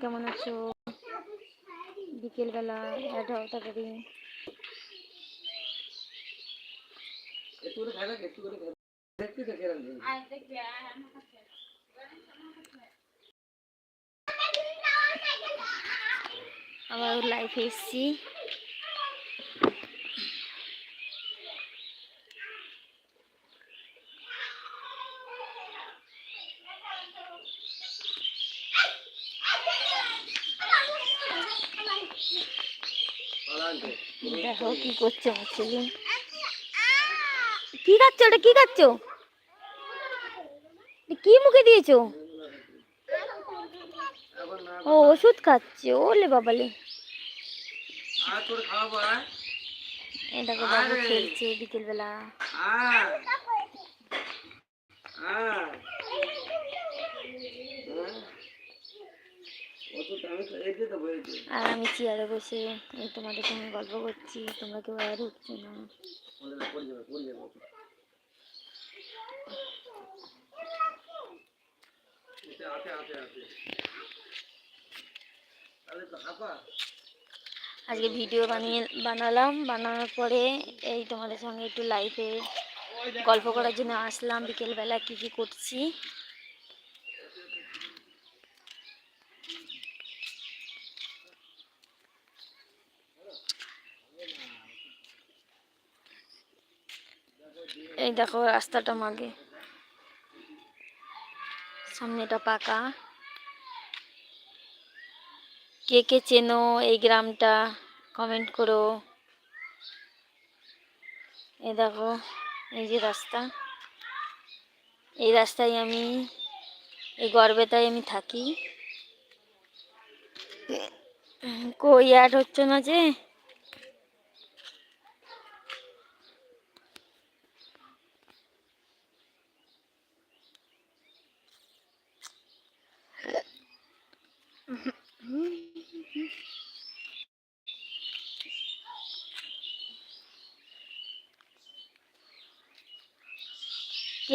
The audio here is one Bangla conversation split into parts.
কেমন আছো? বিকেলবেলা অ্যাড হও তাড়াতাড়ি আমার লাইফ খাই না একটু করে খাই দেখতে দেখে রাখবেন আবার লাইফে এসছি পালান্তে দেখো কি করছে আমার ছেলে। কি খাচ্ছ ওটা কি খাচ্ছ? এ কি মুখে দিয়েছ? ও ওষুধ খাচ্ছে। ওলে বাবালে। দেখো বাবু খেলছে বিকেলবেলা আয় আয় ওষুধ আমি এই দিয়ে দেবো এই দিয়ে আর আমি চেয়ারে বসে এই তোমাদের সঙ্গে গল্প করছি, তোমরা কেউ আর উঠছো না। আজকে ভিডিও বানিয়ে বানালাম, বানানোর পরে এই তোমাদের সঙ্গে একটু লাইভে গল্প করার জন্য আসলাম, বিকেলবেলা কী কী করছি। এই দেখো রাস্তাটা মাগে। সামনেটা পাকা। কে কে চেনো এই গ্রামটা কমেন্ট করো। এই দেখো, এই যে রাস্তা। এই রাস্তায় আমি, এই গর্বেতায় আমি থাকি। কই অ্যাড হচ্ছে না যে?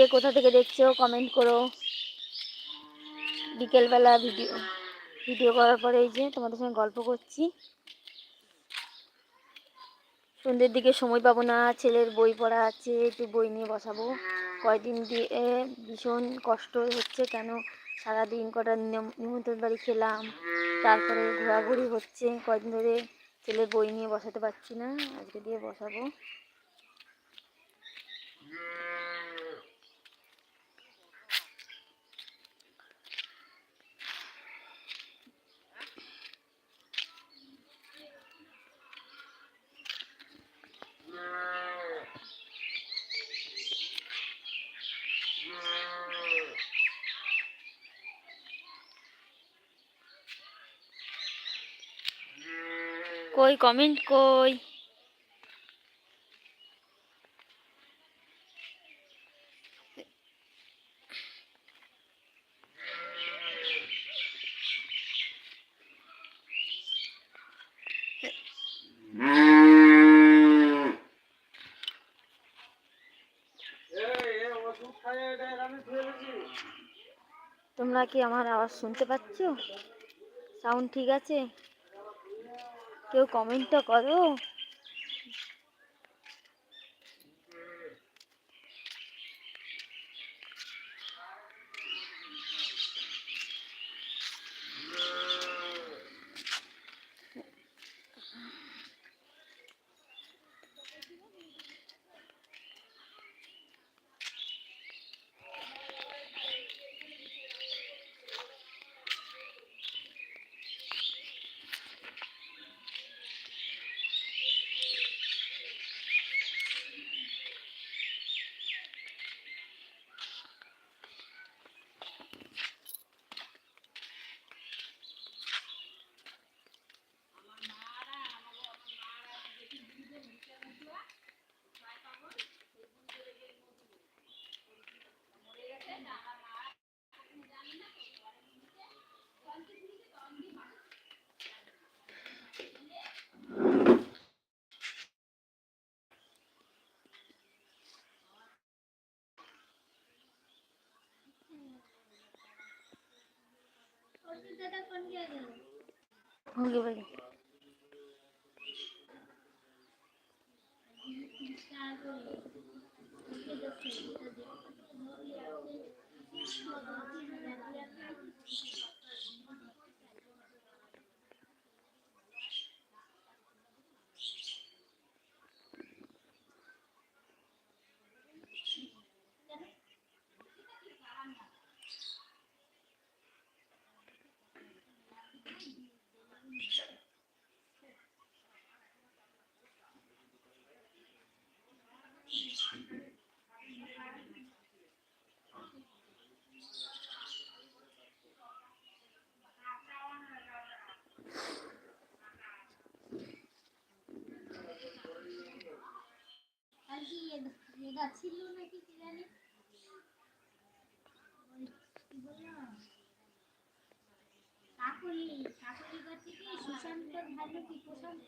কোথা থেকে দেখছ কমেন্ট করো। বিকেলবেলা ভিডিও ভিডিও করার পরে এই যে তোমাদের সঙ্গে গল্প করছি। সন্ধ্যের দিকে সময় পাবো না, ছেলের বই পড়া আছে, একটু বই নিয়ে বসাবো। কয়দিন দিয়ে ভীষণ কষ্ট হচ্ছে, কেন সারাদিন কটা নিম- নিমন্ত্রণ বাড়ি খেলাম, তারপরে ঘোরাঘুরি হচ্ছে, কয়দিন ধরে ছেলের বই নিয়ে বসাতে পারছি না, আজকে দিয়ে বসাবো। কই কমেন্ট কই? তোমরা কি আমার আওয়াজ শুনতে পাচ্ছ? সাউন্ড ঠিক আছে? কেউ কমেন্টটা করো। होगी भाई ছিল নাকি কি জানি? কাকলি কাকলি করছে কি সুশান্ত ভালো কি প্রশান্ত?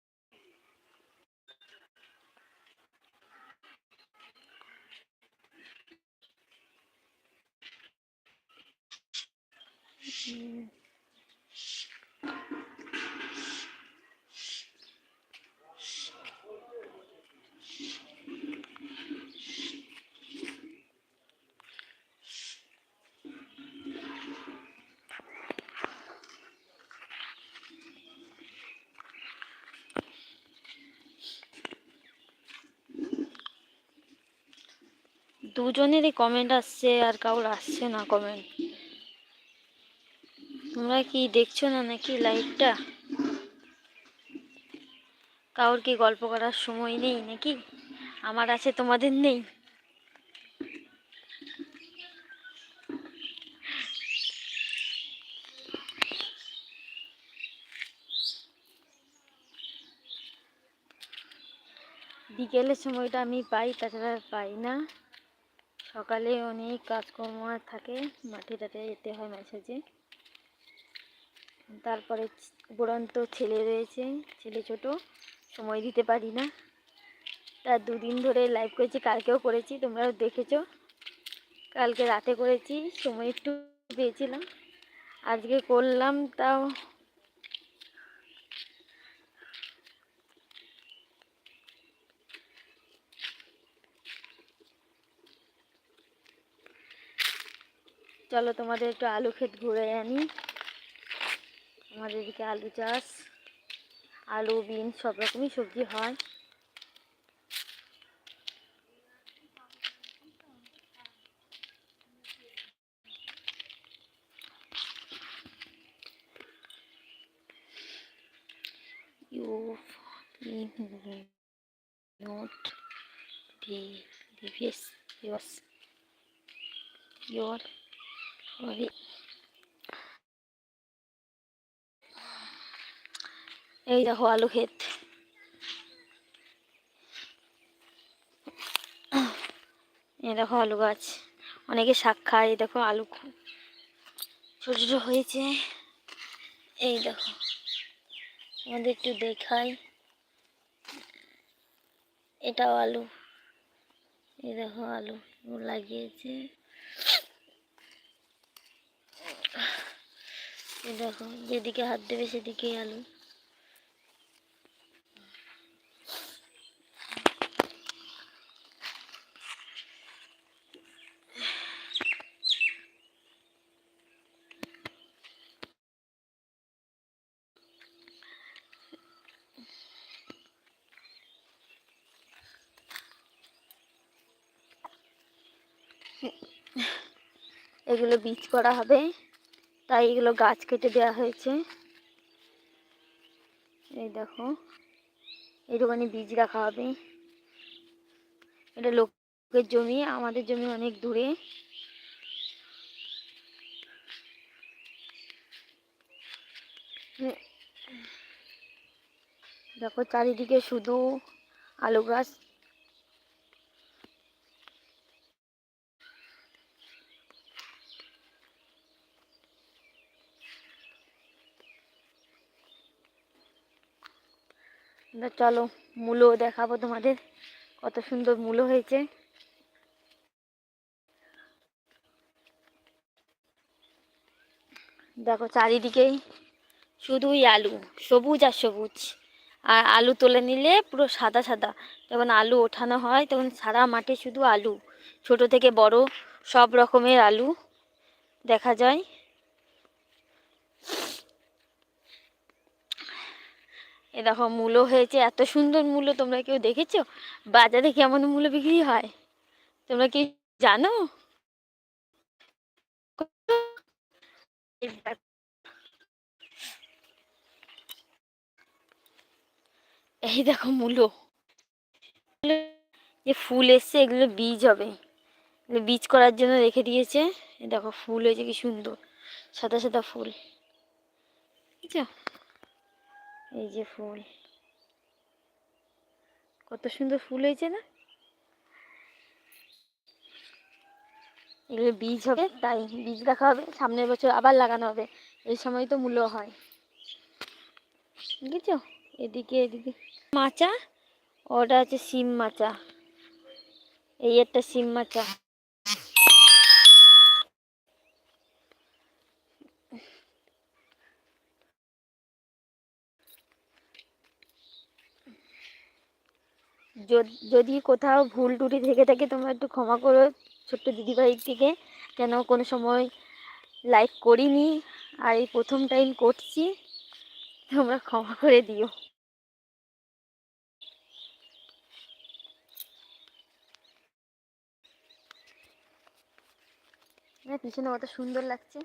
দুজনেরই কমেন্ট আসছে আর কারোর আসছে না কমেন্ট তোমরা কি দেখছ না নাকি লাইভটা কারোর কি গল্প করার সময় নেই নাকি? আমার আছে, তোমাদের নেই। বিকেলের সময়টা আমি পাই, তাছাড়া পাই না। সকালে অনেক কাজকর্ম থাকে মাঠে টাটে যেতে হয় মাঝে সাঝে তারপরে উপরন্ত ছেলে রয়েছে, ছেলে ছোট, সময় দিতে পারি না। তার দুদিন ধরে লাইভ করেছি, কালকেও করেছি, তোমরাও দেখেছ। কালকে রাতে করেছি, সময় একটু পেয়েছিলাম। আজকে করলাম, তাও চলো তোমাদের একটু আলু ক্ষেত ঘুরে আনি। আমাদের এদিকে আলু চাষ, আলু বিন সব রকমই সবজি হয়। You in not yours your sorry এই দেখো আলু ক্ষেত। এই দেখো আলু গাছ। অনেকে শাক খায়, এই দেখো আলু ছোট ছোট হয়েছে। এই দেখো। আমাদের একটু দেখাই। এটাও আলু। এই দেখো আলু লাগিয়েছে এই দেখো যেদিকে হাত দেবে সেদিকেই আলু। এগুলো বীজ করা হবে। তাই এগুলো গাছ কেটে দেওয়া হয়েছে। এই দেখো এইটুখানি বীজ রাখা হবে। এটা লোকের জমি, আমাদের জমি অনেক দূরে। দেখো চারিদিকে শুধু আলু গাছ। চলো, মূলো দেখাবো তোমাদের, কত সুন্দর মূলো হয়েছে। দেখো চারিদিকেই শুধুই আলু, সবুজ আর সবুজ। আর আলু তুলে নিলে পুরো সাদা সাদা। যখন আলু ওঠানো হয়, তখন সারা মাঠে শুধু আলু। ছোট থেকে বড় সব রকমের আলু দেখা যায়। এ দেখো, মূলো হয়েছে, এত সুন্দর মূলো, তোমরা কেউ দেখেছ? বাজারে কেমন মূলো বিক্রি হয়? তোমরা কি জানো? এই দেখো। মূলো। যে ফুল এসছে, এগুলো বীজ হবে। এগুলো বীজ করার জন্য রেখে দিয়েছে। দেখো, ফুল হয়েছে কি সুন্দর, সাদা সাদা ফুল। বুঝছ? এই যে ফুল। কত সুন্দর ফুল হয়েছে না? এগুলো বীজ হবে, তাই বীজ রাখা হবে, সামনের বছর আবার লাগানো হবে। এই সময় তো মূল্য হয়। বুঝেছ এদিকে এদিকে। মাচা, ওটা হচ্ছে সিম মাচা। এই একটা সিম মাচা। যদ- কোথাও ভুল টুটি থেকে থাকে তোমরা একটু ক্ষমা করো ছোট্ট দিদিভাই থেকে কেন কোনো সময় লাইক করিনি আর এই প্রথম টাইম করছি, তোমরা ক্ষমা করে দিও। পিছনে কত সুন্দর লাগছে।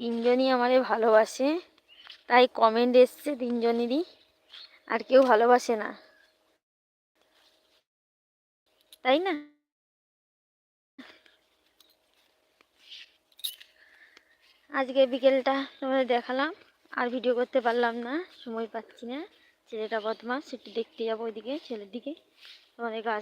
তিনজনই আমারে ভালোবাসে, তাই কমেন্ট এসছে তিনজনেরই, আর কেউ ভালোবাসে না। তাই না? আজকে বিকেলটা তোমাদের দেখালাম, আর ভিডিও করতে পারলাম না, সময় পাচ্ছি না। ছেলেটা বদমাস, একটু দেখতে যাব ওইদিকে, ছেলের দিকে। তোমাদের গাছ